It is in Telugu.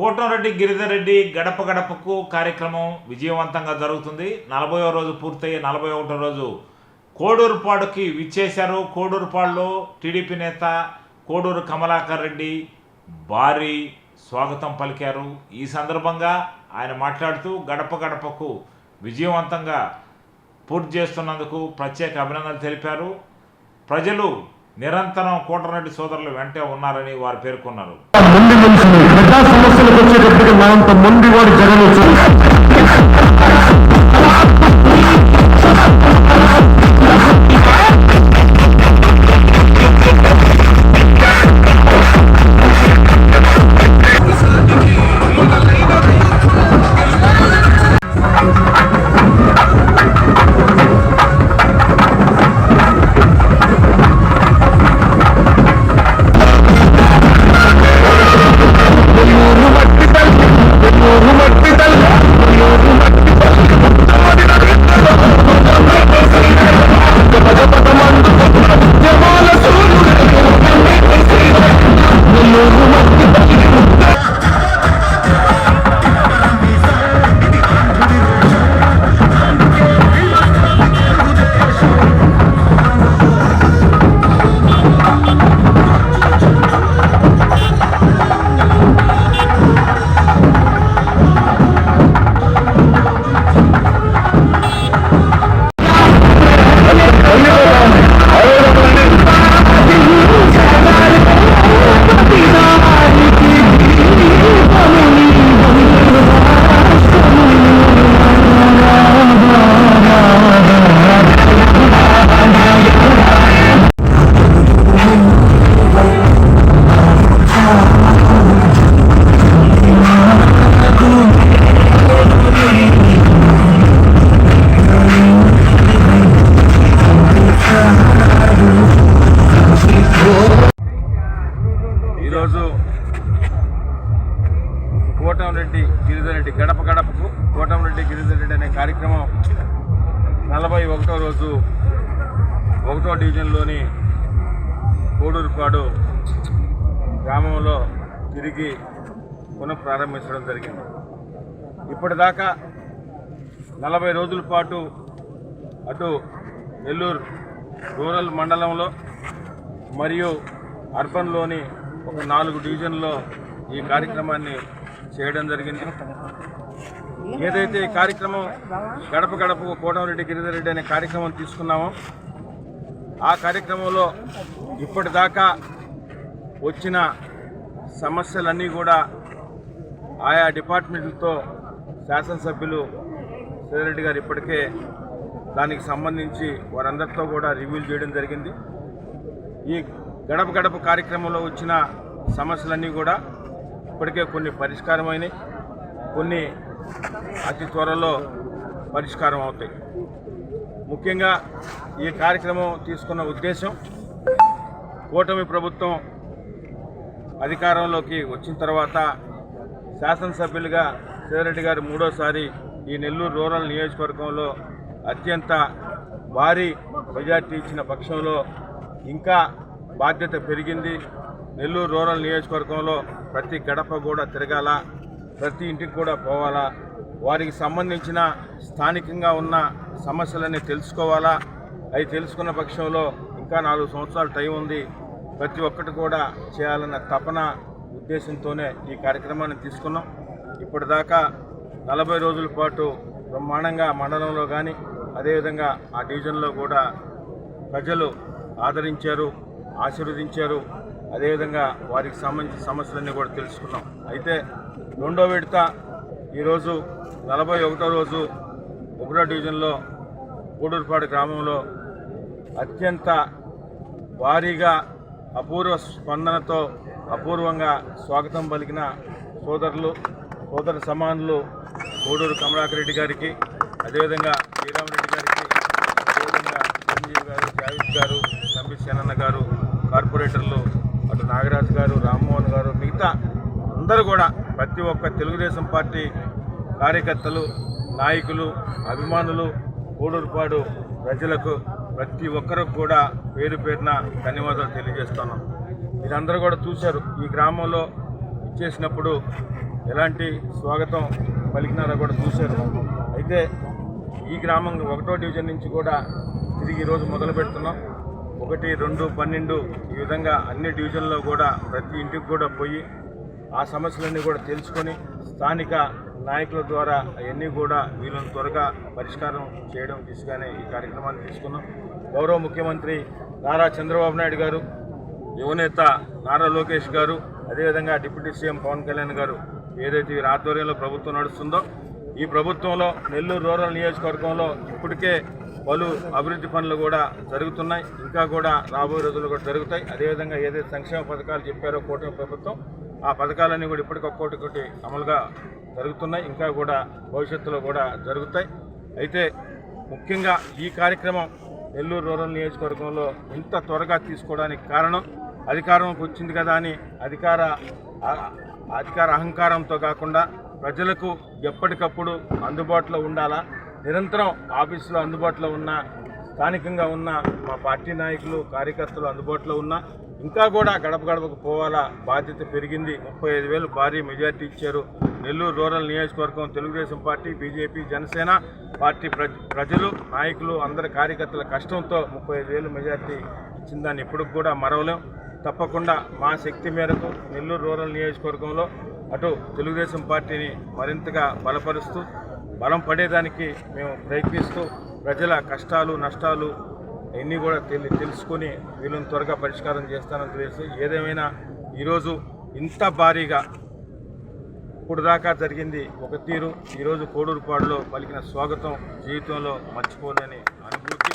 కోటంరెడ్డి గిరిధర్ రెడ్డి గడప గడపకు కార్యక్రమం విజయవంతంగా జరుగుతుంది. నలభైవ రోజు పూర్తయ్యే నలభై ఒకటో రోజు కోడూరుపాడుకి విచ్చేశారు. కోడూరుపాడులో టీడీపీ నేత కోడూరు కమలాకర్ రెడ్డి భారీ స్వాగతం పలికారు. ఈ సందర్భంగా ఆయన మాట్లాడుతూ గడప గడపకు విజయవంతంగా పూర్తి చేస్తున్నందుకు ప్రత్యేక అభినందనలు తెలిపారు. ప్రజలు నిరంతరం కోటరెడ్డి సోదరులు వెంటే ఉన్నారని వారు పేర్కొన్నారు. ప్రజా సమస్యలకు వచ్చేటప్పటికి మనంత అంత వాడు జగన్ కార్యక్రమం నలభై ఒకటో రోజు ఒకటో డివిజన్లోని కోడూరుపాడు గ్రామంలో తిరిగి పునఃప్రారంభించడం జరిగింది. ఇప్పటిదాకా నలభై రోజుల పాటు అటు నెల్లూరు రూరల్ మండలంలో మరియు అర్బన్లోని ఒక నాలుగు డివిజన్లో ఈ కార్యక్రమాన్ని చేయడం జరిగింది. ఏదైతే ఈ కార్యక్రమం గడప గడప కోటమిరెడ్డి గిరిధర్ రెడ్డి అనే కార్యక్రమం తీసుకున్నామో ఆ కార్యక్రమంలో ఇప్పటిదాకా వచ్చిన సమస్యలన్నీ కూడా ఆయా డిపార్ట్మెంట్లతో శాసనసభ్యులు రెడ్డి గారు ఇప్పటికే దానికి సంబంధించి వారందరితో కూడా రివ్యూలు చేయడం జరిగింది. ఈ గడప గడప కార్యక్రమంలో వచ్చిన సమస్యలన్నీ కూడా ఇప్పటికే కొన్ని పరిష్కారమైనవి కొన్ని అతి త్వరలో పరిష్కారం అవుతాయి. ముఖ్యంగా ఈ కార్యక్రమం తీసుకున్న ఉద్దేశం కూటమి ప్రభుత్వం అధికారంలోకి వచ్చిన తర్వాత శాసనసభ్యులుగా సేరెడ్డి గారు మూడోసారి ఈ నెల్లూరు రూరల్ నియోజకవర్గంలో అత్యంత భారీ మెజార్టీ ఇచ్చిన పక్షంలో ఇంకా బాధ్యత పెరిగింది. నెల్లూరు రూరల్ నియోజకవర్గంలో ప్రతి గడప కూడా తిరగాల. ప్రతి ఇంటికి కూడా పోవాలా? వారికి సంబంధించిన స్థానికంగా ఉన్న సమస్యలన్నీ తెలుసుకోవాలా? అవి తెలుసుకున్న పక్షంలో ఇంకా నాలుగు సంవత్సరాల టైం ఉంది. ప్రతి ఒక్కటి కూడా చేయాలన్న తపన ఉద్దేశంతోనే ఈ కార్యక్రమాన్ని తీసుకున్నాం. ఇప్పటిదాకా నలభై రోజుల పాటు బ్రహ్మాండంగా మండలంలో కానీ అదేవిధంగా ఆ డివిజన్లో కూడా ప్రజలు ఆదరించారు ఆశీర్వదించారు. అదేవిధంగా వారికి సంబంధించిన సమస్యలన్నీ కూడా తెలుసుకున్నాం. అయితే రెండో విడత ఈరోజు నలభై ఒకటో రోజు ఒకటో డివిజన్లో గూడూరుపాడు గ్రామంలో అత్యంత భారీగా అపూర్వ స్పందనతో అపూర్వంగా స్వాగతం పలికిన సోదరులు సోదర సమానులు కోడూరు కమలాకర్ రెడ్డి గారికి అదేవిధంగా శ్రీరామరెడ్డి గారికి అదేవిధంగా చిరంజీవి గారు జావేద్ గారు తంబి సేనన్న గారు కార్పొరేటర్లు అటు నాగరాజు గారు రామ్మోహన్ గారు మిగతా అందరూ కూడా ప్రతి ఒక్క తెలుగుదేశం పార్టీ కార్యకర్తలు నాయకులు అభిమానులు కూడూరుపాడు ప్రజలకు ప్రతి ఒక్కరికి కూడా పేరు పేరున ధన్యవాదాలు తెలియజేస్తున్నాం మీరందరూ కూడా చూశారు ఈ గ్రామంలో ఇచ్చేసినప్పుడు ఎలాంటి స్వాగతం పలికినారో కూడా చూశారు. అయితే ఈ గ్రామం ఒకటో డివిజన్ నుంచి కూడా తిరిగి ఈరోజు మొదలు పెడుతున్నాం. ఒకటి రెండు పన్నెండు ఈ విధంగా అన్ని డివిజన్లో కూడా ప్రతి ఇంటికి కూడా పోయి ఆ సమస్యలన్నీ కూడా తెలుసుకొని స్థానిక నాయకుల ద్వారా అవన్నీ కూడా వీళ్ళని త్వరగా పరిష్కారం చేయడం దిశగానే ఈ కార్యక్రమాన్ని తీసుకున్నాం. గౌరవ ముఖ్యమంత్రి నారా చంద్రబాబు నాయుడు గారు యువనేత నారా లోకేష్ గారు అదేవిధంగా డిప్యూటీ సీఎం పవన్ కళ్యాణ్ గారు ఏదైతే వీరి ఆధ్వర్యంలో ప్రభుత్వం నడుస్తుందో ఈ ప్రభుత్వంలో నెల్లూరు రూరల్ నియోజకవర్గంలో ఇప్పటికే పలు అభివృద్ధి పనులు కూడా జరుగుతున్నాయి. ఇంకా కూడా రాబోయే రోజులు కూడా జరుగుతాయి. అదేవిధంగా ఏదైతే సంక్షేమ పథకాలు చెప్పారో కూటమి ప్రభుత్వం ఆ పథకాలన్నీ కూడా ఇప్పటికొక్కటి అమలుగా జరుగుతున్నాయి. ఇంకా కూడా భవిష్యత్తులో కూడా జరుగుతాయి. అయితే ముఖ్యంగా ఈ కార్యక్రమం నెల్లూరు రూరల్ నియోజకవర్గంలో ఇంత త్వరగా తీసుకోవడానికి కారణం అధికారంకి వచ్చింది కదా అని అధికార అధికార అహంకారంతో కాకుండా ప్రజలకు ఎప్పటికప్పుడు అందుబాటులో ఉండాలా? నిరంతరం ఆఫీసులో అందుబాటులో ఉన్న స్థానికంగా ఉన్న మా పార్టీ నాయకులు కార్యకర్తలు అందుబాటులో ఉన్న ఇంకా కూడా గడప గడపకు పోవాలా బాధ్యత పెరిగింది. ముప్పై ఐదు వేలు భారీ మెజార్టీ ఇచ్చారు. నెల్లూరు రూరల్ నియోజకవర్గం Telugu Desam party BJP Janasena party ప్రజలు నాయకులు అందరి కార్యకర్తల కష్టంతో ముప్పై ఐదు వేలు మెజార్టీ ఇచ్చిన దాన్ని ఇప్పటికి కూడా మరవలేం. తప్పకుండా మా శక్తి మేరకు నెల్లూరు రూరల్ నియోజకవర్గంలో అటు తెలుగుదేశం పార్టీని మరింతగా బలపరుస్తూ బలం పడేదానికి మేము ప్రయత్నిస్తూ ప్రజల కష్టాలు నష్టాలు అన్ని కూడా తెలి తెలుసుకొని వీళ్ళని త్వరగా పరిష్కారం చేస్తానని తెలిసి ఏదేమైనా ఈరోజు ఇంత భారీగా ఇప్పుడు దాకా జరిగింది ఒక తీరు ఈరోజు కోడూరుపాడులో పలికిన స్వాగతం జీవితంలో మర్చిపోనని